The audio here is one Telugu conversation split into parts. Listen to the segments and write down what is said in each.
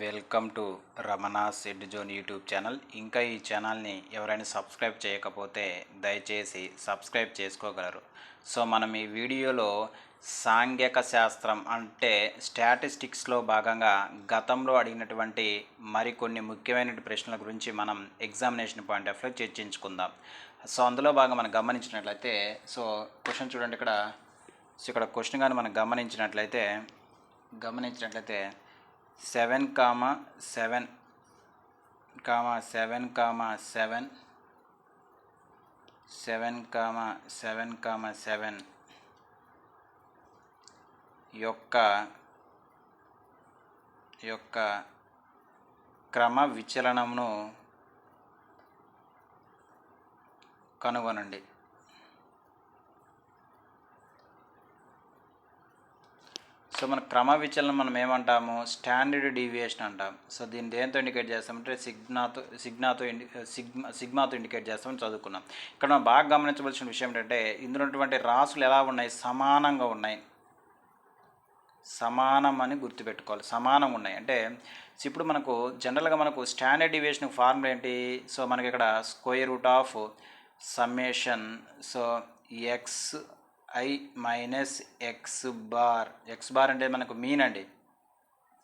Welcome to Ramana said zone YouTube channel. ఇంకా ఈ ఛానల్ని ఎవరైనా సబ్స్క్రైబ్ చేయకపోతే దయచేసి సబ్స్క్రైబ్ చేసుకోగలరు. సో మనం ఈ వీడియోలో సాంఘిక శాస్త్రం అంటే స్టాటిస్టిక్స్లో భాగంగా గతంలో అడిగినటువంటి మరికొన్ని ముఖ్యమైన ప్రశ్నల గురించి మనం ఎగ్జామినేషన్ పాయింట్ ఆఫ్లో చర్చించుకుందాం. సో అందులో భాగంగా మనం గమనించినట్లయితే సో క్వశ్చన్ చూడండి ఇక్కడ. సో ఇక్కడ క్వశ్చన్ కానీ మనం గమనించినట్లయితే గమనించినట్లయితే seven comma seven comma seven comma seven seven comma seven comma seven యొక్క యొక్క క్రమ విచలనమును కనుగొనండి. సో మన క్రమ విచలనం మనం ఏమంటాము? స్టాండర్డ్ డీవియేషన్ అంటాం. సో దీన్ని దేంతో ఇండికేట్ చేస్తామంటే సిగ్నాతో సిగ్నాతో ఇండి సిగ్మా సిగ్మాతో ఇండికేట్ చేస్తామని చదువుకున్నాం. ఇక్కడ మనం బాగా గమనించవలసిన విషయం ఏంటంటే ఇందులో ఉన్నటువంటి రాసులు ఎలా ఉన్నాయి? సమానంగా ఉన్నాయి. సమానం అని గుర్తుపెట్టుకోవాలి. సమానం ఉన్నాయి. అంటే ఇప్పుడు మనకు జనరల్గా మనకు స్టాండర్డ్ డివియేషన్ ఫార్ములా ఏంటి? సో మనకి ఇక్కడ square root of summation so X I minus X bar X bar అంటే మనకు మీన్ అండి.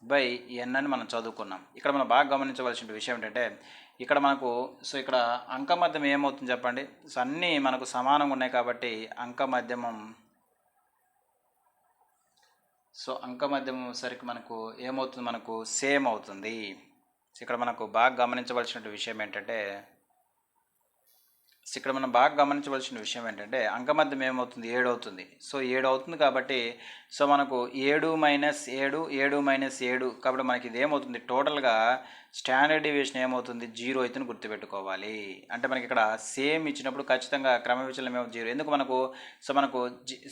బై ఎన్ అని మనం చదువుకున్నాం. ఇక్కడ మనం బాగా గమనించవలసిన విషయం ఏంటంటే ఇక్కడ మనకు సో ఇక్కడ అంక మధ్యం ఏమవుతుంది చెప్పండి? సో అన్నీ మనకు సమానంగా ఉన్నాయి కాబట్టి అంక మధ్యమం సో అంక మధ్యమం సరికి మనకు ఏమవుతుంది? మనకు సేమ్ అవుతుంది. ఇక్కడ మనకు బాగా గమనించవలసిన విషయం ఏంటంటే సో ఇక్కడ మనం బాగా గమనించవలసిన విషయం ఏంటంటే అంకమధ్యం ఏమవుతుంది? ఏడు అవుతుంది సో ఏడు అవుతుంది కాబట్టి సో మనకు ఏడు మైనస్ ఏడు ఏడు మైనస్ ఏడు కాబట్టి మనకి ఇది ఏమవుతుంది? టోటల్గా స్టాండర్డ్ డివియేషన్ ఏమవుతుంది? జీరో అయితే గుర్తుపెట్టుకోవాలి. అంటే మనకి ఇక్కడ సేమ్ ఇచ్చినప్పుడు ఖచ్చితంగా క్రమ విచలనం ఏమో జీరో. ఎందుకు మనకు? సో మనకు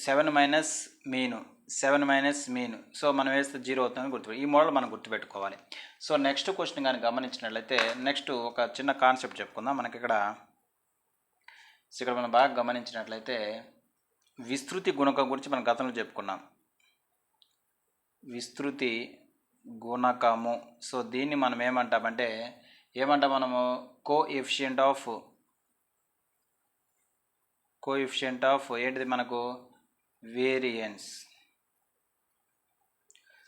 seven minus mean seven minus mean. So మనం వేస్తే జీరో అవుతుందని గుర్తు ఈ మోడల్ మనం గుర్తుపెట్టుకోవాలి. సో నెక్స్ట్ క్వశ్చన్ కానీ గమనించినట్లయితే నెక్స్ట్ ఒక చిన్న కాన్సెప్ట్ చెప్పుకుందాం. మనకి ఇక్కడ ఇక్కడ మనం బాగా గమనించినట్లయితే విస్తృతి గుణకం గురించి మనం గతంలో చెప్పుకున్నాం. విస్తృతి గుణకము. సో దీన్ని మనం ఏమంటామంటే ఏమంటాం మనము? Coefficient of coefficient of ఏంటిది మనకు? వేరియన్స్.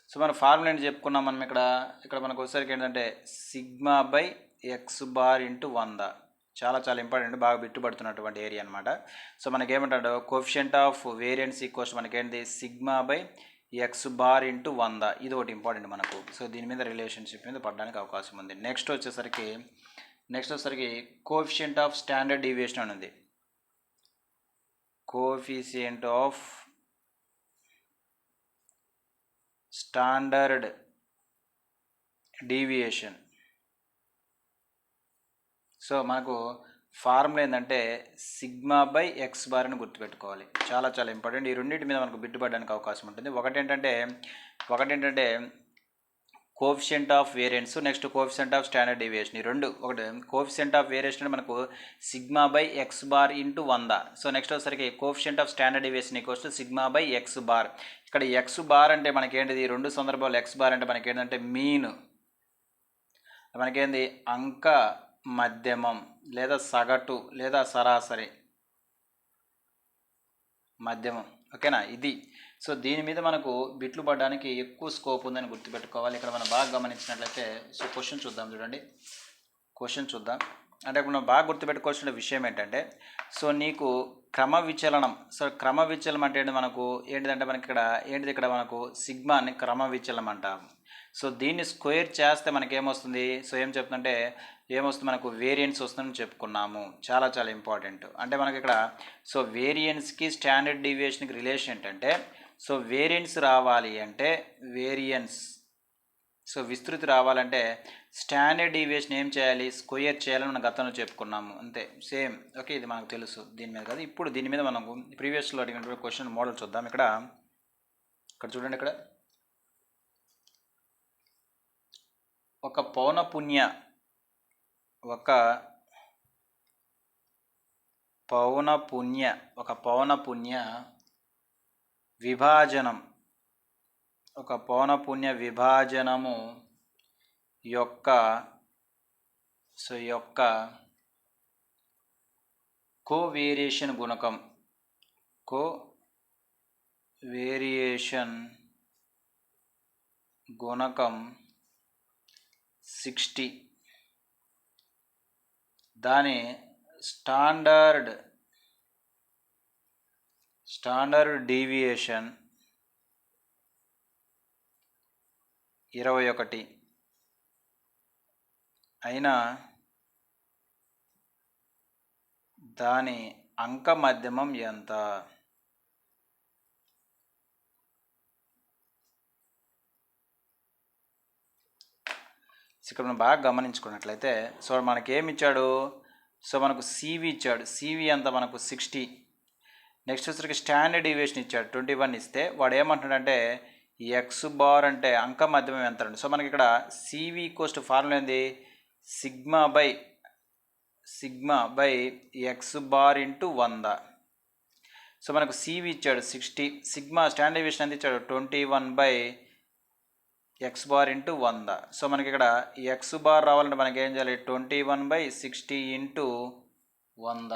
సో మన ఫార్ములా ఏంటి చెప్పుకున్నాం మనం ఇక్కడ? ఇక్కడ మనకు వచ్చేసరికి ఏంటంటే sigma by X bar into వంద. చాలా చాలా ఇంపార్టెంట్ బాగా బిట్టుబడుతున్నటువంటి ఏరియా అనమాట సో మనకి ఏమంటాడు కోఫిషియంట్ ఆఫ్ వేరియన్స్ ఈక్వల్స్ మనకేంటి sigma by X bar into వంద. ఇది ఒకటి ఇంపార్టెంట్ మనకు. సో దీని మీద రిలేషన్షిప్ మీద పడడానికి అవకాశం ఉంది. నెక్స్ట్ వచ్చేసరికి నెక్స్ట్ వచ్చేసరికి కోఫిషియంట్ ఆఫ్ స్టాండర్డ్ డీవియేషన్ అని ఉంది. Coefficient of standard deviation so మనకు ఫార్ములా ఏంటంటే సిగ్మా బై ఎక్స్ బార్ అని గుర్తుపెట్టుకోవాలి. చాలా చాలా ఇంపార్టెంట్. ఈ రెండింటి మీద మనకు బిట్టుపడడానికి అవకాశం ఉంటుంది. ఒకటి ఏంటంటే ఒకటి ఏంటంటే coefficient of variants next coefficient of standard deviation. ఈ రెండు ఒకటి కోఫిషియంట్ ఆఫ్ వేరియేషన్ అంటే మనకు sigma by X bar into వంద సో నెక్స్ట్ వచ్చేసరికి coefficient of standard deviation equals sigma by X bar. ఇక్కడ ఎక్స్ బార్ అంటే మనకేంటిది? రెండు సందర్భాలు ఎక్స్ బార్ అంటే మనకి ఏంటంటే మీన్. మనకేంది? అంక మధ్యమం లేదా సగటు లేదా సరాసరి. మధ్యమం. ఓకేనా? ఇది. సో దీని మీద మనకు బిట్లు పడడానికి ఎక్కువ స్కోప్ ఉందని గుర్తుపెట్టుకోవాలి. ఇక్కడ మనం బాగా గమనించినట్లయితే సో క్వశ్చన్ చూద్దాం చూడండి. క్వశ్చన్ చూద్దాం. అంటే ఇప్పుడు మనం బాగా గుర్తుపెట్టుకోవాల్సిన విషయం ఏంటంటే సో నీకు క్రమ విచలనం సో క్రమ విచలనం అంటే మనకు ఏంటిదంటే మనకి ఇక్కడ ఏంటిది ఇక్కడ మనకు? సిగ్మాని క్రమ విచలనం అంటాం. సో దీన్ని స్క్వేర్ చేస్తే మనకేమొస్తుంది? సో ఏం చెప్తుందంటే ఏమొస్తుంది? మనకు వేరియన్స్ వస్తుందని చెప్పుకున్నాము. చాలా చాలా ఇంపార్టెంట్ అంటే మనకి ఇక్కడ సో వేరియన్స్కి స్టాండర్డ్ డీవియేషన్కి రిలేషన్ ఏంటంటే సో వేరియన్స్ రావాలి అంటే వేరియన్స్ సో విస్తృతి రావాలంటే స్టాండర్డ్ డీవియేషన్ ఏం చేయాలి? స్క్వేర్ చేయాలని మనం గతంలో చెప్పుకున్నాము. అంతే సేమ్ ఓకే ఇది మనకు తెలుసు దీని మీద కాదు. ఇప్పుడు దీని మీద మనం ప్రీవియస్లో అడిగినటువంటి క్వశ్చన్ మోడల్ చూద్దాం. ఇక్కడ ఇక్కడ చూడండి ఇక్కడ. ఒక పౌనపున్య ఒక పౌనపున్య ఒక పౌనపున్య విభాజనం ఒక పౌనపుణ్య విభాజనము యొక్క సో యొక్క కో వేరియేషన్ గుణకం. కో వేరియేషన్ గుణకం సిక్స్టీ. దాని స్టాండర్డ్ స్టాండర్డ్ డీవియేషన్ ఇరవై ఒకటి. అయినా దాని అంక మధ్యమం ఎంత? ఇక్కడ మనం బాగా గమనించుకున్నట్లయితే సో మనకి ఏమి ఇచ్చాడు సో మనకు సివి ఇచ్చాడు. సివి అంత మనకు సిక్స్టీ నెక్స్ట్ వచ్చరికి స్టాండర్డ్ డీవియేషన్ ఇచ్చాడు. ట్వంటీ వన్ ఇస్తే వాడు ఏమంటున్నాడంటే ఎక్స్ బార్ అంటే అంక మధ్యమం ఎంత అండి సో మనకి ఇక్కడ సివి కోస్ట్ ఫార్ములా ఏంది? Sigma by sigma by X bar into వంద. సో మనకు సివి ఇచ్చాడు సిక్స్టీ సిగ్మా స్టాండర్డ్ డీవియేషన్ ఎంత ఇచ్చాడు? Twenty one by X bar into వంద. సో మనకి ఇక్కడ ఎక్స్ బార్ రావాలంటే మనకి ఏం చేయాలి? Twenty one by sixty into వంద.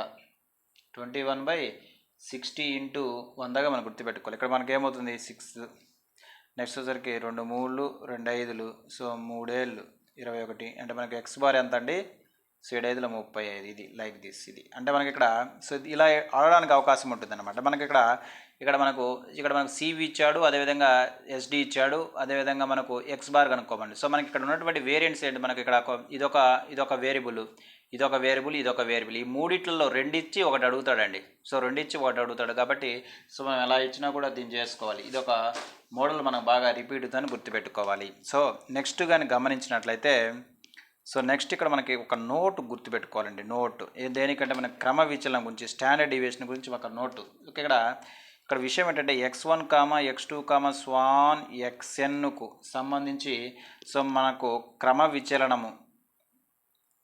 Twenty one by sixty into వందగా మనం గుర్తుపెట్టుకోవాలి. ఇక్కడ మనకి ఏమవుతుంది సిక్స్. నెక్స్ట్ వచ్చరికి రెండు మూడు రెండు ఐదులు. సో మూడేళ్ళు ఇరవై ఒకటి. అంటే మనకి ఎక్స్ బార్ ఎంత అండి సో ఏడైదులో ముప్పై ఐదు. ఇది లైక్ దిస్. ఇది. అంటే మనకి ఇక్కడ సో ఇలా ఆడడానికి అవకాశం ఉంటుంది అనమాట మనకి ఇక్కడ ఇక్కడ మనకు ఇక్కడ మనకు సివి ఇచ్చాడు అదేవిధంగా ఎస్డి ఇచ్చాడు అదేవిధంగా మనకు ఎక్స్ బార్ కనుక్కోమండి. సో మనకి ఇక్కడ ఉన్నటువంటి వేరియంట్స్ ఏంటి? మనకి ఇక్కడ ఒక- ఇదొక ఇదొక వేరియబుల్ ఇదొక వేరియబుల్ ఇదొక వేరియబుల్ ఈ మూడిట్లలో రెండిచ్చి ఒకటి అడుగుతాడండి. సో రెండిచ్చి ఒకటి అడుగుతాడు కాబట్టి సో మనం ఎలా ఇచ్చినా కూడా దీన్ని చేసుకోవాలి. ఇదొక మోడల్ మనం బాగా రిపీట్ అని గుర్తుపెట్టుకోవాలి. సో నెక్స్ట్ కానీ గమనించినట్లయితే సో నెక్స్ట్ ఇక్కడ మనకి ఒక నోట్ గుర్తుపెట్టుకోవాలండి. నోట్ దేనికంటే మన క్రమ విచలనం గురించి స్టాండర్డ్ డివియేషన్ గురించి ఒక నోటు ఇక్కడ ఇక్కడ విషయం ఏంటంటే X one comma X two comma Schwann ఎక్స్ఎన్కు సంబంధించి సో మనకు క్రమ విచలనము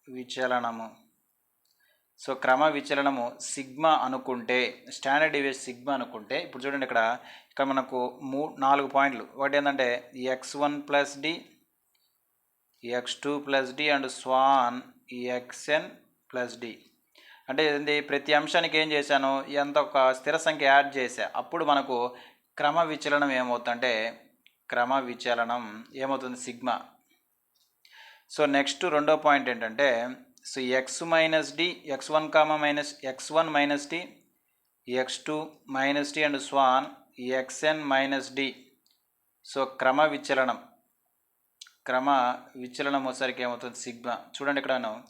విచలనము. సో క్రమ విచలనము సిగ్మా అనుకుంటే స్టాండర్డ్ డివియేషన్ సిగ్మా అనుకుంటే ఇప్పుడు చూడండి ఇక్కడ ఇక్కడ మనకు మూ నాలుగు పాయింట్లు. ఒకటి ఏంటంటే X one plus D X two plus D and Schwann X N plus D. అంటే ఏంది ప్రతి అంశానికి ఏం చేశాను? ఎంత ఒక స్థిర సంఖ్య యాడ్ చేశా? అప్పుడు మనకు క్రమ విచలనం ఏమవుతుందంటే క్రమ విచలనం ఏమవుతుంది? సిగ్మా. సో నెక్స్ట్ రెండో పాయింట్ ఏంటంటే so X minus D X one comma minus X one minus D X two minus D and Schwann X N minus D so క్రమ విచలనం. క్రమ విచలనం వచ్చేసరికి ఏమవుతుంది? సిగ్మా. చూడండి ఇక్కడను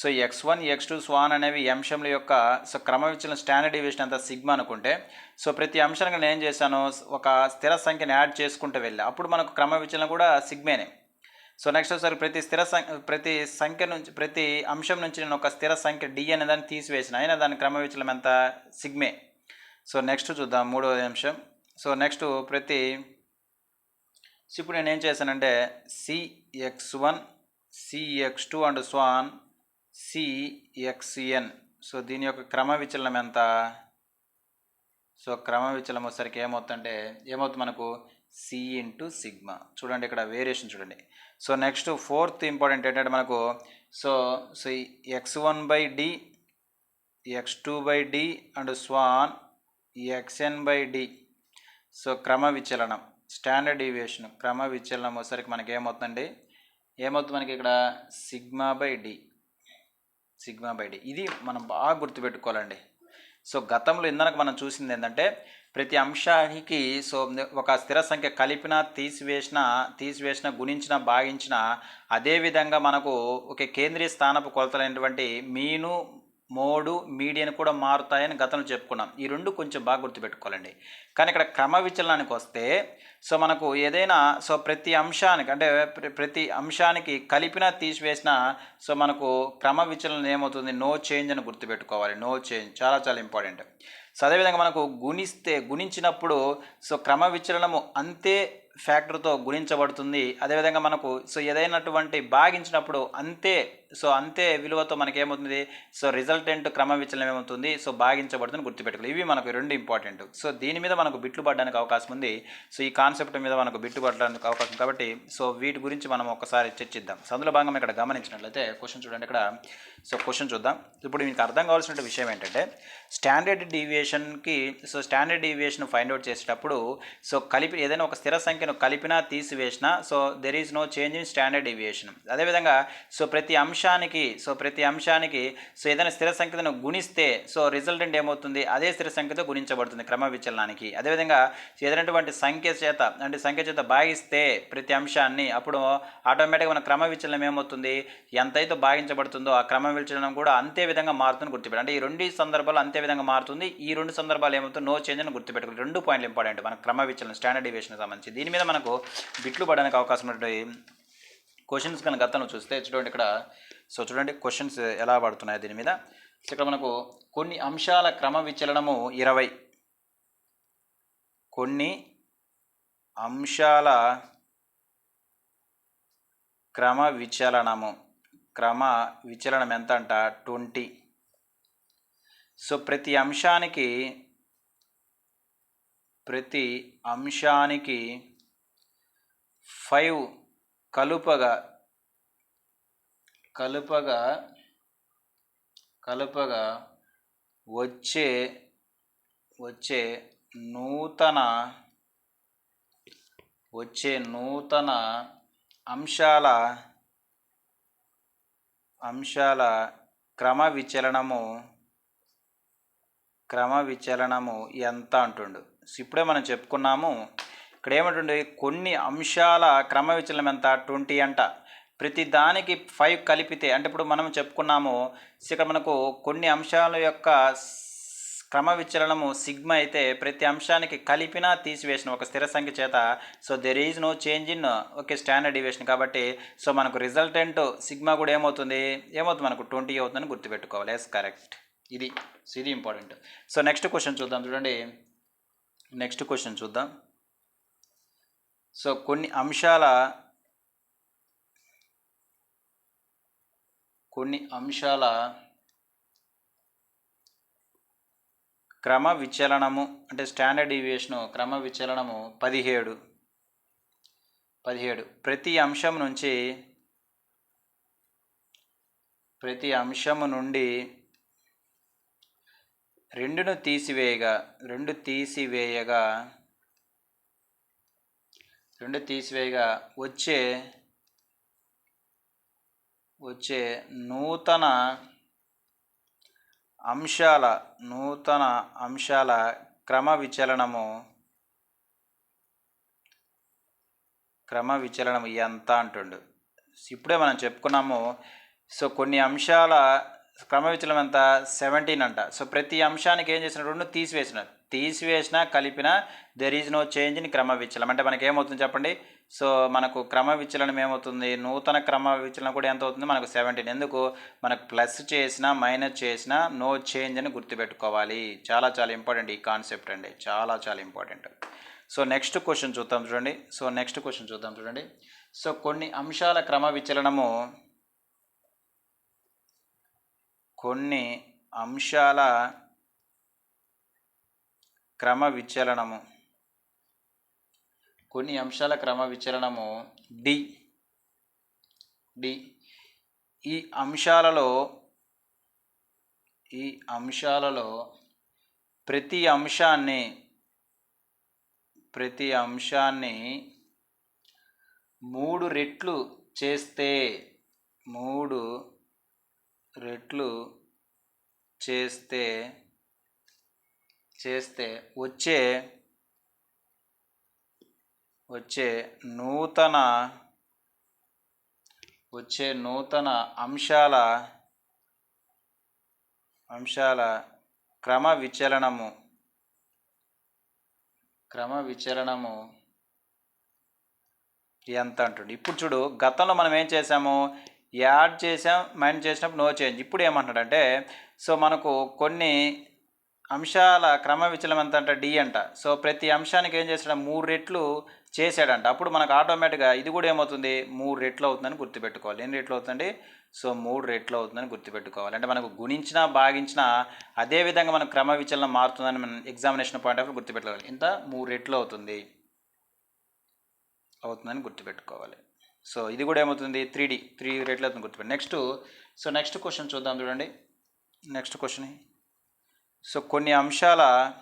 so X one X two Schwann అనేవి ఈ అంశంల యొక్క సో క్రమ స్టాండర్డ్ డివిజన్ అంతా సిగ్మా అనుకుంటే సో ప్రతి అంశానికి నేను ఏం చేశాను ఒక స్థిర సంఖ్యను యాడ్ చేసుకుంటూ వెళ్ళా. అప్పుడు మనకు క్రమ విచలనం కూడా సిగ్మేనే. సో నెక్స్ట్ ఒకసారి ప్రతి స్థిర సంఖ్య ప్రతి సంఖ్య నుంచి ప్రతి అంశం నుంచి నేను ఒక స్థిర సంఖ్య డి అనే దాన్ని తీసివేసిన. అయినా దాని క్రమ విచలనం ఎంత? సిగ్మే. సో నెక్స్ట్ చూద్దాం మూడవ అంశం. సో నెక్స్ట్ ప్రతి ఇప్పుడు నేను ఏం చేశానంటే C X one C X two and Schwann సిఎక్స్ఎన్ so దీని యొక్క క్రమ విచలనం ఎంత? సో క్రమ విచలనం వచ్చేసరికి ఏమవుతుందంటే ఏమవుతుంది మనకు? సి ఇంటూ సిగ్మా చూడండి ఇక్కడ వేరియేషన్ చూడండి. సో నెక్స్ట్ ఫోర్త్ ఇంపార్టెంట్ ఏంటంటే మనకు so so X one by D X two by D and Schwann X N by D so క్రమ విచలనం స్టాండర్డ్ డీవియేషన్ క్రమ విచలనం వచ్చేసరికి మనకి ఏమవుతుందండి ఏమవుతుంది మనకి ఇక్కడ? Sigma by D sigma by D. ఇది మనం బాగా గుర్తుపెట్టుకోవాలండి. సో గతంలో ఇందనకు మనం చూసింది ఏంటంటే ప్రతి అంశానికి సో ఒక స్థిర సంఖ్య కలిపిన తీసివేసిన తీసివేసిన గుణించిన భాగించిన అదేవిధంగా మనకు ఒక కేంద్రీయ స్థానపు కొలతలైనటువంటి మీను మోడు మీడియన్ కూడా మారుతాయని గతంలో చెప్పుకున్నాం. ఈ రెండు కొంచెం బాగా గుర్తుపెట్టుకోవాలండి. కానీ ఇక్కడ క్రమ విచలనానికి వస్తే సో మనకు ఏదైనా సో ప్రతి అంశానికి అంటే ప్రతి అంశానికి కలిపిన తీసివేసిన సో మనకు క్రమ విచలనం ఏమవుతుంది? నో చేంజ్ అని గుర్తుపెట్టుకోవాలి. నో చేంజ్ చాలా చాలా ఇంపార్టెంట్. సో అదేవిధంగా మనకు గుణిస్తే గుణించినప్పుడు సో క్రమ విచలనము అంతే ఫ్యాక్టర్తో గుణించబడుతుంది. అదేవిధంగా మనకు సో ఏదైనటువంటి భాగించినప్పుడు అంతే సో అంతే విలువతో మనకి ఏమవుతుంది సో రిజల్టెంట్ క్రమ విచలనం ఏమవుతుంది? సో భాగించబడుతుంది గుర్తుపెట్టుకోవాలి. ఇవి మనకు రెండు ఇంపార్టెంట్. సో దీని మీద మనకు బిట్లు పడడానికి అవకాశం ఉంది. సో ఈ కాన్సెప్ట్ మీద మనకు బిట్లు పడడానికి అవకాశం కాబట్టి సో వీటి గురించి మనం ఒకసారి చర్చిద్దాం. సో అందులో భాగంగా ఇక్కడ గమనించినట్లయితే క్వశ్చన్ చూడండి ఇక్కడ. సో క్వశ్చన్ చూద్దాం. ఇప్పుడు మీకు అర్థం కావాల్సిన విషయం ఏంటంటే standard డీవియేషన్కి so standard deviation find out చేసేటప్పుడు సో కలిపి ఏదైనా ఒక స్థిర సంఖ్యను కలిపినా తీసివేసినా so there is no change in standard deviation అదేవిధంగా సో ప్రతి అంశం అంశానికి సో ప్రతి అంశానికి సో ఏదైనా స్థిర సంఖ్యను గుణిస్తే సో రిజల్టెంట్ ఏమవుతుంది? అదే స్థిర సంఖ్యతో గుణించబడుతుంది క్రమ విచలనానికి అదేవిధంగా ఏదైనటువంటి సంఖ్య చేత అంటే సంఖ్య చేత భాగిస్తే ప్రతి అంశాన్ని అప్పుడు ఆటోమేటిక్గా మన క్రమ విచలనం ఏమవుతుంది? ఎంతైతే భాగించబడుతుందో ఆ క్రమ విచలనం కూడా అంతే విధంగా మారుతుంది గుర్తుపెట్టు అంటే ఈ రెండు సందర్భాలు అంతే విధంగా మారుతుంది. ఈ రెండు సందర్భాలు ఏమవుతుంది నో చేంజ్ అని గుర్తుపెట్టుకోవాలి రెండు పాయింట్లు ఇంపార్టెంట్ మన క్రమ విచలనం స్టాండర్డ్ డివియేషన్ సంబంధించి. దీని మీద మనకు బిట్లు పడడానికి అవకాశం ఉన్నటువంటి క్వశ్చన్స్ కనుక గతంలో చూస్తే చూడండి ఇక్కడ. సో చూడండి క్వశ్చన్స్ ఎలా పడుతున్నాయి దీని మీద. సో ఇక్కడ మనకు కొన్ని అంశాల క్రమ విచలనము ఇరవై. కొన్ని అంశాల క్రమ విచలనము. క్రమ విచలనం ఎంత అంట ట్వంటీ. సో ప్రతి అంశానికి ప్రతి అంశానికి ఫైవ్ కలుపగా కలుపగా కలుపగా వచ్చే వచ్చే నూతన వచ్చే నూతన అంశాల అంశాల క్రమ విచలనము క్రమ విచలనము ఎంత అంటుండు. ఇప్పుడే మనం చెప్పుకున్నాము ఇక్కడ ఏమంటుండే కొన్ని అంశాల క్రమ విచలనం ఎంత ట్వంటీ అంట. ప్రతి దానికి ఫైవ్ కలిపితే అంటే ఇప్పుడు మనం చెప్పుకున్నాము ఇక్కడ మనకు కొన్ని అంశాల యొక్క క్రమ విచలనము సిగ్మా అయితే ప్రతి అంశానికి కలిపినా తీసివేసిన ఒక స్థిర సంఖ్య చేత. So there is no change in okay standard deviation కాబట్టి సో మనకు రిజల్టెంట్ సిగ్మా కూడా ఏమవుతుంది? ఏమవుతుంది మనకు? ట్వంటీ అవుతుందని గుర్తుపెట్టుకోవాలి. ఎస్ కరెక్ట్ ఇది సో ఇది ఇంపార్టెంట్ సో నెక్స్ట్ క్వశ్చన్ చూద్దాం చూడండి. నెక్స్ట్ క్వశ్చన్ చూద్దాం. సో కొన్ని అంశాల కొన్ని అంశాల క్రమ విచలనము అంటే స్టాండర్డ్ డీవియేషను క్రమ విచలనము పదిహేడు. పదిహేడు. ప్రతి అంశం నుంచి ప్రతి అంశము నుండి రెండును తీసివేయగా రెండు తీసివేయగా రెండు తీసివేయగా. వచ్చే వచ్చే నూతన అంశాల నూతన అంశాల క్రమ విచలనము క్రమ విచలనం ఎంత అంటుండు. ఇప్పుడే మనం చెప్పుకున్నాము సో కొన్ని అంశాల క్రమ విచలనం ఎంత? సెవెంటీన్ అంట. సో ప్రతి అంశానికి ఏం చేసిన రెండు తీసివేసిన తీసివేసిన కలిపిన there is no change in క్రమ విచలనం అంటే మనకి ఏమవుతుంది చెప్పండి? సో మనకు క్రమ విచలనం ఏమవుతుంది? నూతన క్రమ విచలనం కూడా ఎంత అవుతుంది మనకు సెవెంటీన్ ఎందుకు? మనకు ప్లస్ చేసినా మైనస్ చేసినా నో చేంజ్ అని గుర్తుపెట్టుకోవాలి. చాలా చాలా ఇంపార్టెంట్ ఈ కాన్సెప్ట్ అండి. చాలా చాలా ఇంపార్టెంట్ సో నెక్స్ట్ క్వశ్చన్ చూద్దాం చూడండి. సో నెక్స్ట్ క్వశ్చన్ చూద్దాం చూడండి. సో కొన్ని అంశాల క్రమ విచలనము కొన్ని అంశాల క్రమ విచలనము కొన్ని అంశాల క్రమ విచలనము డి. డి. ఈ అంశాలలో ఈ అంశాలలో ప్రతి అంశాన్ని ప్రతి అంశాన్ని మూడు రెట్లు చేస్తే మూడు రెట్లు చేస్తే చేస్తే వచ్చే వచ్చే నూతన వచ్చే నూతన అంశాల అంశాల క్రమ విచలనము క్రమ విచలనము ఎంత అంటుండే. ఇప్పుడు చూడు గతంలో మనం ఏం చేసాము యాడ్ చేసాం మైండ్ చేసినప్పుడు నో చేంజ్. ఇప్పుడు ఏమంటున్నాడంటే సో మనకు కొన్ని అంశాల క్రమ విచలం ఎంత అంట డి అంట. సో ప్రతి అంశానికి ఏం చేశాడు మూడు రెట్లు చేశాడంట. అప్పుడు మనకు ఆటోమేటిక్గా ఇది కూడా ఏమవుతుంది? మూడు రెట్లు అవుతుందని గుర్తుపెట్టుకోవాలి. ఎన్ని రెట్లు అవుతుంది సో మూడు రెట్లు అవుతుందని గుర్తుపెట్టుకోవాలి. అంటే మనకు గుణించినా భాగించినా అదే విధంగా మనకు క్రమ విచలనం మారుతుందని మనం ఎగ్జామినేషన్ పాయింట్ ఆఫ్ గుర్తుపెట్టుకోవాలి. ఇంత మూడు రెట్లు అవుతుంది. అవుతుందని గుర్తుపెట్టుకోవాలి. సో ఇది కూడా ఏమవుతుంది? Three D. త్రీ రెట్లు అవుతుంది గుర్తుపెట్టి నెక్స్ట్. సో నెక్స్ట్ క్వశ్చన్ చూద్దాం చూడండి. Next question. సో కొన్ని అంశాల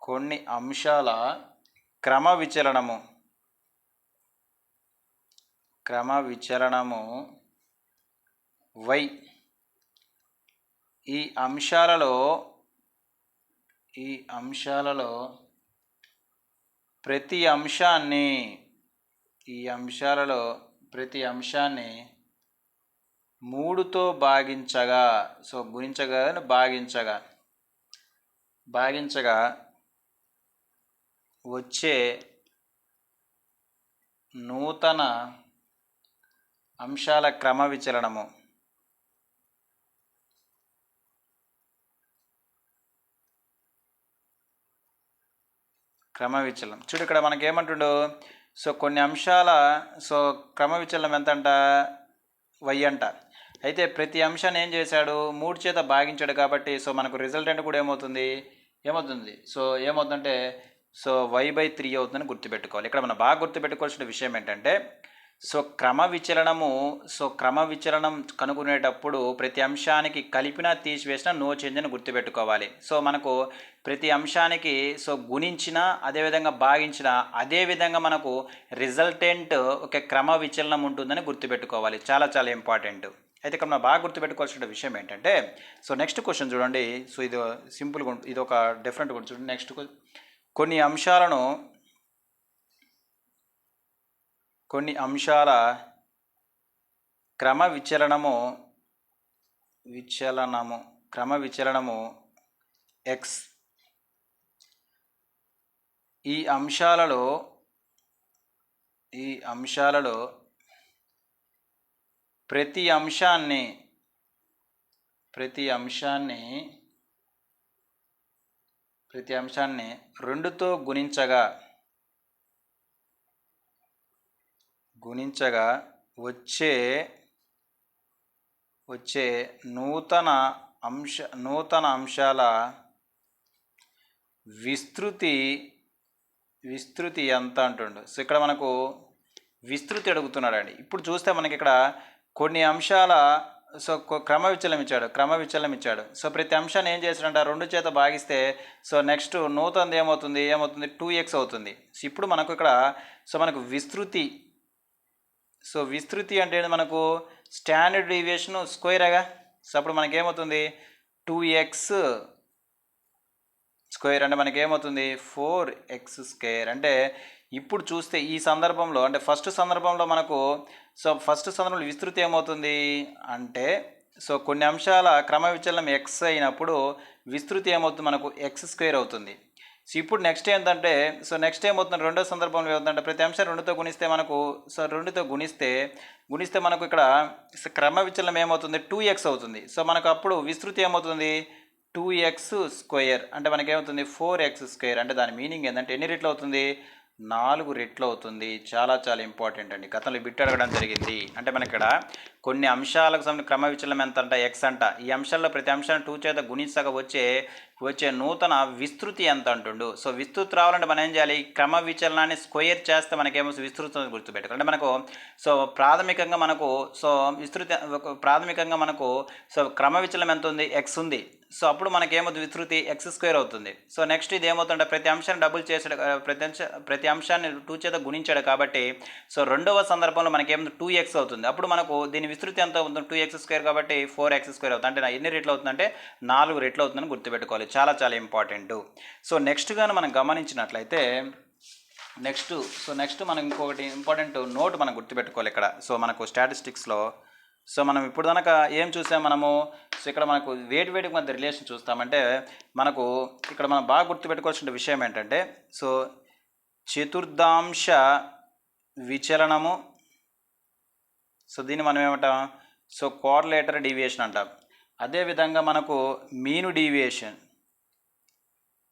కొన్ని అంశాల క్రమ విచలనము. క్రమ విచలనము వై. ఈ అంశాలలో ఈ అంశాలలో ప్రతి అంశాన్ని ఈ అంశాలలో ప్రతి అంశాన్ని మూడుతో భాగించగా సో గుణించగా భాగించగా. భాగించగా వచ్చే నూతన అంశాల క్రమ విచలనము. క్రమ విచలనం. చూడు ఇక్కడ మనకి ఏమంటుండు సో కొన్ని అంశాల సో క్రమ విచలనం ఎంత అంట వై అంట. అయితే ప్రతి అంశాన్ని ఏం చేశాడు? మూడు చేత భాగించాడు కాబట్టి సో మనకు రిజల్టెంట్ కూడా ఏమవుతుంది? ఏమవుతుంది? సో ఏమవుతుందంటే సో వై బై త్రీ అవుతుందని గుర్తుపెట్టుకోవాలి. ఇక్కడ మనం బాగా గుర్తుపెట్టుకోవాల్సిన విషయం ఏంటంటే సో క్రమ విచలనము సో క్రమ విచలనం కనుగొనేటప్పుడు ప్రతి అంశానికి కలిపినా తీసివేసిన నో చేంజ్ అని గుర్తుపెట్టుకోవాలి. సో మనకు ప్రతి అంశానికి సో గుణించిన అదేవిధంగా భాగించిన అదేవిధంగా మనకు రిజల్టెంట్ ఒక క్రమ విచలనం ఉంటుందని గుర్తుపెట్టుకోవాలి. చాలా చాలా ఇంపార్టెంట్ అయితే ఇక్కడ మనం బాగా గుర్తుపెట్టుకోవాల్సిన విషయం ఏంటంటే సో నెక్స్ట్ క్వశ్చన్ చూడండి. సో ఇది సింపుల్గా ఇది ఒక డిఫరెంట్ ఉంటుంది చూడండి. నెక్స్ట్ కొన్ని అంశాలను కొన్ని అంశాల క్రమ విచలనము విచలనము క్రమ విచలనము ఎక్స్ ఈ అంశాలలో ఈ అంశాలలో ప్రతి అంశాన్ని ప్రతి అంశాన్ని ప్రతి అంశాన్ని రెండుతో గుణించగా గుణించగా వచ్చే వచ్చే నూతన అంశ నూతన అంశాల విస్తృతి విస్తృతి ఎంత అంటుండు. సో ఇక్కడ మనకు విస్తృతి అడుగుతున్నాడండి. ఇప్పుడు చూస్తే మనకి ఇక్కడ కొన్ని అంశాల సో క్రమ విచలనం ఇచ్చాడు క్రమ విచలనం ఇచ్చాడు సో ప్రతి అంశాన్ని ఏం చేశాడంట రెండు చేత భాగిస్తే సో నెక్స్ట్ నూతనది ఏమవుతుంది ఏమవుతుంది టూ ఎక్స్ అవుతుంది. సో ఇప్పుడు మనకు ఇక్కడ సో మనకు విస్తృతి. సో విస్తృతి అంటే ఏంటి మనకు? స్టాండర్డ్ డీవియేషన్ స్క్వేరేగా సో అప్పుడు మనకి ఏమవుతుంది టూ ఎక్స్ స్క్వేర్ అంటే మనకి ఏమవుతుంది ఫోర్ ఎక్స్ స్క్వేర్. అంటే ఇప్పుడు చూస్తే ఈ సందర్భంలో అంటే ఫస్ట్ సందర్భంలో మనకు సో ఫస్ట్ సందర్భంలో విస్తృతి ఏమవుతుంది అంటే సో కొన్ని అంశాల క్రమ విచలనం ఎక్స్ అయినప్పుడు విస్తృతి ఏమవుతుంది? మనకు ఎక్స్ స్క్వేర్ అవుతుంది. సో ఇప్పుడు నెక్స్ట్ ఏంటంటే సో నెక్స్ట్ ఏమవుతుంది? రెండో సందర్భంలో ఏమవుతుందంటే ప్రతి అంశం రెండుతో గుణిస్తే మనకు సో రెండుతో గుణిస్తే గుణిస్తే మనకు ఇక్కడ క్రమ విచలనం ఏమవుతుంది? టూ ఎక్స్ అవుతుంది. సో మనకు అప్పుడు విస్తృతి ఏమవుతుంది? Two x square. అంటే మనకేమవుతుంది? Four x square. అంటే దాని మీనింగ్ ఏంటంటే ఎన్ని రెట్లు అవుతుంది? నాలుగు రెట్లు అవుతుంది. చాలా చాలా ఇంపార్టెంట్ అండి. గతంలో బిట్ అడగడం జరిగింది. అంటే మన ఇక్కడ కొన్ని అంశాలకు సంబంధించిన క్రమ విచలనం ఎంత అంట ఎక్స్ అంట. ఈ అంశాల్లో ప్రతి అంశాన్ని టూ చేత గుణించగా వచ్చే వచ్చే నూతన విస్తృతి ఎంత అంటుండు? సో విస్తృతి రావాలంటే మనం ఏం చేయాలి? క్రమ విచలనాన్ని స్క్వేర్ చేస్తే మనకేమో విస్తృతి అని అంటే మనకు సో ప్రాథమికంగా మనకు సో విస్తృతి ప్రాథమికంగా మనకు సో క్రమ విచలనం ఎంత ఉంది? ఎక్స్ ఉంది. సో అప్పుడు మనకేమవుతుంది విస్తృతి ఎక్స్ స్క్వేర్ అవుతుంది. సో నెక్స్ట్ ఇది ఏమవుతుంటే ప్రతి అంశాన్ని డబుల్ చేసాడు ప్రతి అంశ ప్రతి అంశాన్ని టూ చేత గుణించాడు కాబట్టి సో రెండవ సందర్భంలో మనకేమవుతుంది టూ ఎక్స్ అవుతుంది. అప్పుడు మనకు దీని విస్తృతి ఎంత అవుతుంది? టూ ఎక్స్ స్క్వేర్ కాబట్టి ఫోర్ ఎక్స్ స్క్వేర్ అవుతుంది. అంటే ఎన్ని రెట్లు అవుతుందంటే నాలుగు రెట్లు అవుతుందని గుర్తుపెట్టుకోవాలి. చాలా చాలా ఇంపార్టెంట్ సో నెక్స్ట్ కానీ మనం గమనించినట్లయితే నెక్స్ట్ సో నెక్స్ట్ మనం ఇంకొకటి ఇంపార్టెంట్ నోట్ మనం గుర్తుపెట్టుకోవాలి ఇక్కడ. సో మనకు స్టాటిస్టిక్స్లో సో మనం ఇప్పుడు కనుక ఏం చూసాం మనము? సో ఇక్కడ మనకు వేడి వేడికి మధ్య రిలేషన్ చూస్తామంటే మనకు ఇక్కడ మనం బాగా గుర్తుపెట్టుకోవాల్సిన విషయం ఏంటంటే సో చతుర్థాంశ విచలనము సో దీన్ని మనం ఏమంటాం? సో కోఆర్లేటర్ డీవియేషన్ అంటాం. అదేవిధంగా మనకు mean deviation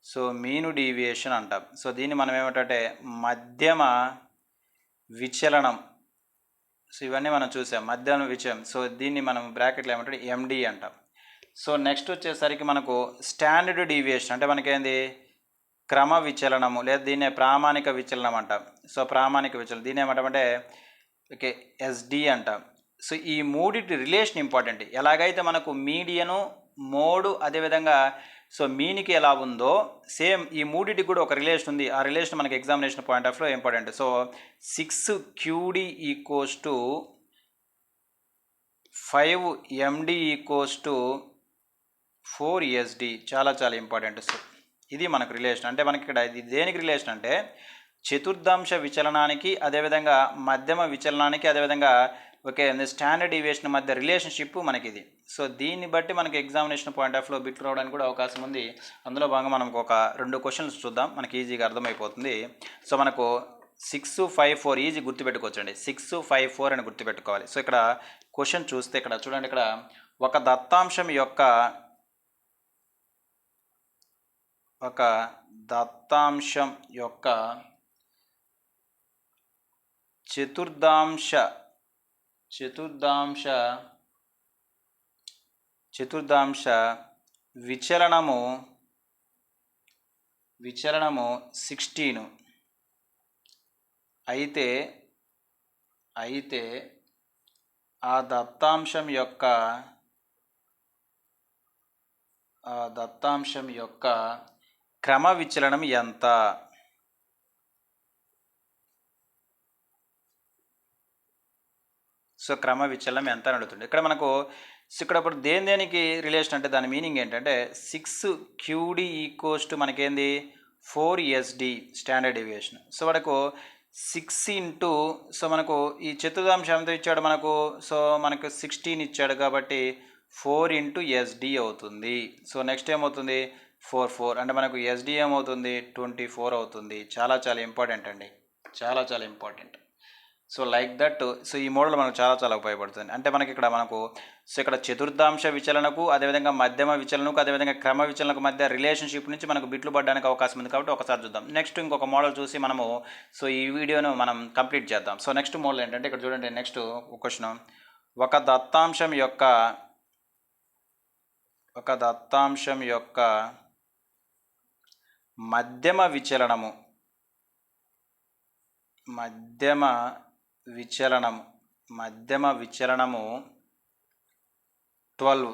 so mean deviation అంటాం. సో దీన్ని మనం ఏమిటంటే మధ్యమ విచలనం. సో ఇవన్నీ మనం చూసాం. మధ్యాహ్నం విచయం సో దీన్ని మనం బ్రాకెట్లో ఏమంటే? ఎండి అంటాం. సో నెక్స్ట్ వచ్చేసరికి మనకు స్టాండర్డ్ డీవియేషన్ అంటే మనకేంది? క్రమ విచలనము లేదా దీన్నే ప్రామాణిక విచలనం అంటాం. సో ప్రామాణిక విచలనం. దీన్ని ఏమంటామంటే ఓకే ఎస్డి అంటాం. సో ఈ మూడిటి రిలేషన్ ఇంపార్టెంట్. ఎలాగైతే మనకు మీడియను మోడు అదేవిధంగా సో మీనికి ఎలా ఉందో సేమ్ ఈ మూడింటికి కూడా ఒక రిలేషన్ ఉంది. ఆ రిలేషన్ మనకి ఎగ్జామినేషన్ పాయింట్ ఆఫ్లో important. So six QD equals to five MD equals to four SD. చాలా చాలా ఇంపార్టెంట్. సో ఇది మనకు రిలేషన్. అంటే మనకి ఇక్కడ ఇది దేనికి రిలేషన్ అంటే చతుర్థాంశ విచలనానికి అదేవిధంగా మధ్యమ విచలనానికి అదేవిధంగా ఓకే స్టాండర్డ్ డీవియేషన్ మధ్య రిలేషన్షిప్ మనకి ఇది సో దీన్ని బట్టి మనకి ఎగ్జామినేషన్ పాయింట్ ఆఫ్లో బిట్లు రావడానికి కూడా అవకాశం ఉంది. అందులో భాగంగా మనకు ఒక రెండు క్వశ్చన్స్ చూద్దాం. మనకి ఈజీగా అర్థమైపోతుంది. సో మనకు సిక్స్ ఫైవ్ ఫోర్ ఈజీ గుర్తుపెట్టుకోవచ్చండి. సిక్స్ ఫైవ్ ఫోర్ అని గుర్తుపెట్టుకోవాలి. సో ఇక్కడ క్వశ్చన్ చూస్తే ఇక్కడ చూడండి ఇక్కడ ఒక దత్తాంశం యొక్క ఒక దత్తాంశం యొక్క చతుర్థాంశ చతుర్థాంశ చతుర్థాంశ విచలనము విచలనము సిక్స్టీను. అయితే అయితే ఆ దత్తాంశం యొక్క ఆ దత్తాంశం యొక్క క్రమ విచలనం ఎంత? సో క్రమ విచలనం ఎంత అని అడుగుతుంది ఇక్కడ మనకు ఇక్కడ ఇప్పుడు దేని దేనికి రిలేషన్ అంటే దాని మీనింగ్ ఏంటంటే six QD equals to మనకేంది? Four SD standard deviation so మనకు సిక్స్ ఇంటూ సో మనకు ఈ చతుర్థాంశం ఎంత ఇచ్చాడు మనకు? సో మనకు సిక్స్టీన్ ఇచ్చాడు కాబట్టి ఫోర్ ఇంటూ ఎస్డి అవుతుంది. సో నెక్స్ట్ ఏమవుతుంది? ఫోర్ ఫోర్ అంటే మనకు ఎస్డి ఏమవుతుంది? ట్వంటీ ఫోర్ అవుతుంది. చాలా చాలా ఇంపార్టెంట్ అండి. చాలా చాలా important so like that so ఈ మోడల్ మనకు చాలా చాలా ఉపయోగపడుతుంది. అంటే మనకి ఇక్కడ మనకు సో ఇక్కడ చతుర్థాంశ విచలనకు అదేవిధంగా మధ్యమ విచలనకు అదేవిధంగా క్రమ విచలనకు మధ్య రిలేషన్షిప్ నుంచి మనకు బిట్లు పడడానికి అవకాశం ఉంది కాబట్టి ఒకసారి చూద్దాం. నెక్స్ట్ ఇంకొక మోడల్ చూసి మనము సో ఈ వీడియోను మనం కంప్లీట్ చేద్దాం. సో నెక్స్ట్ మోడల్ ఏంటంటే ఇక్కడ చూడండి నెక్స్ట్ క్వశ్చన్ ఒక దత్తాంశం యొక్క ఒక దత్తాంశం యొక్క మధ్యమ విచలనము మధ్యమ విచలనము. మధ్యమ విచలనము ట్వెల్వ్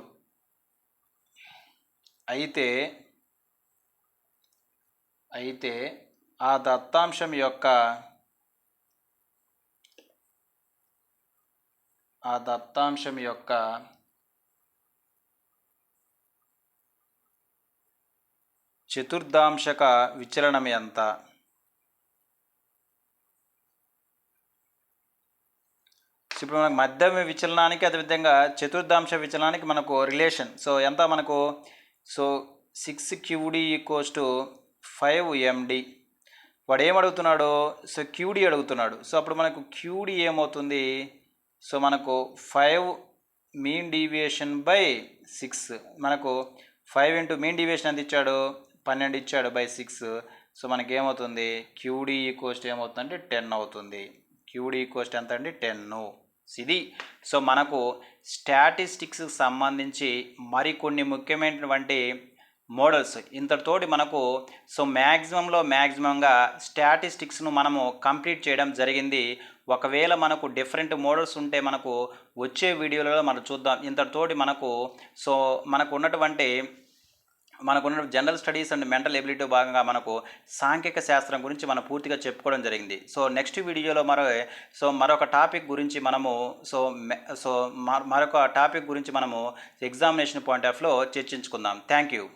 అయితే అయితే ఆ దత్తాంశం యొక్క ఆ దత్తాంశం యొక్క చతుర్థాంశక విచలనం ఎంత సో ఇప్పుడు మనకు మధ్యమ విచలనానికి అదేవిధంగా చతుర్థాంశ విచలనానికి మనకు రిలేషన్ సో ఎంత మనకు? So six QD equals to five MD వాడు ఏం అడుగుతున్నాడు? సో క్యూడి అడుగుతున్నాడు. సో అప్పుడు మనకు క్యూడి ఏమవుతుంది? సో మనకు five mean deviation by six మనకు ఫైవ్ ఇంటూ మీన్ డీవియేషన్ ఎంత ఇచ్చాడు? పన్నెండు ఇచ్చాడు బై సిక్స్ సో మనకి ఏమవుతుంది? క్యూడి కోస్ట్ ఏమవుతుంది? టెన్ అవుతుంది. క్యూడి కోస్ట్ ఎంత అండి? టెన్ ఇది సో మనకు స్టాటిస్టిక్స్ సంబంధించి మరికొన్ని ముఖ్యమైనటువంటి మోడల్స్. ఇంతటితోటి మనకు సో మ్యాక్సిమంలో మ్యాక్సిమంగా స్టాటిస్టిక్స్ను మనము కంప్లీట్ చేయడం జరిగింది. ఒకవేళ మనకు డిఫరెంట్ మోడల్స్ ఉంటే మనకు వచ్చే వీడియోలలో మనం చూద్దాం. ఇంతటితోటి మనకు సో మనకు ఉన్నటువంటి మనకున్న general studies and mental ability భాగంగా మనకు సాంఘిక శాస్త్రం గురించి మనం పూర్తిగా చెప్పుకోవడం జరిగింది. సో నెక్స్ట్ వీడియోలో మరో సో మరొక టాపిక్ గురించి మనము సో సో మరొక టాపిక్ గురించి మనము ఎగ్జామినేషన్ పాయింట్ ఆఫ్లో చర్చించుకుందాం. Thank you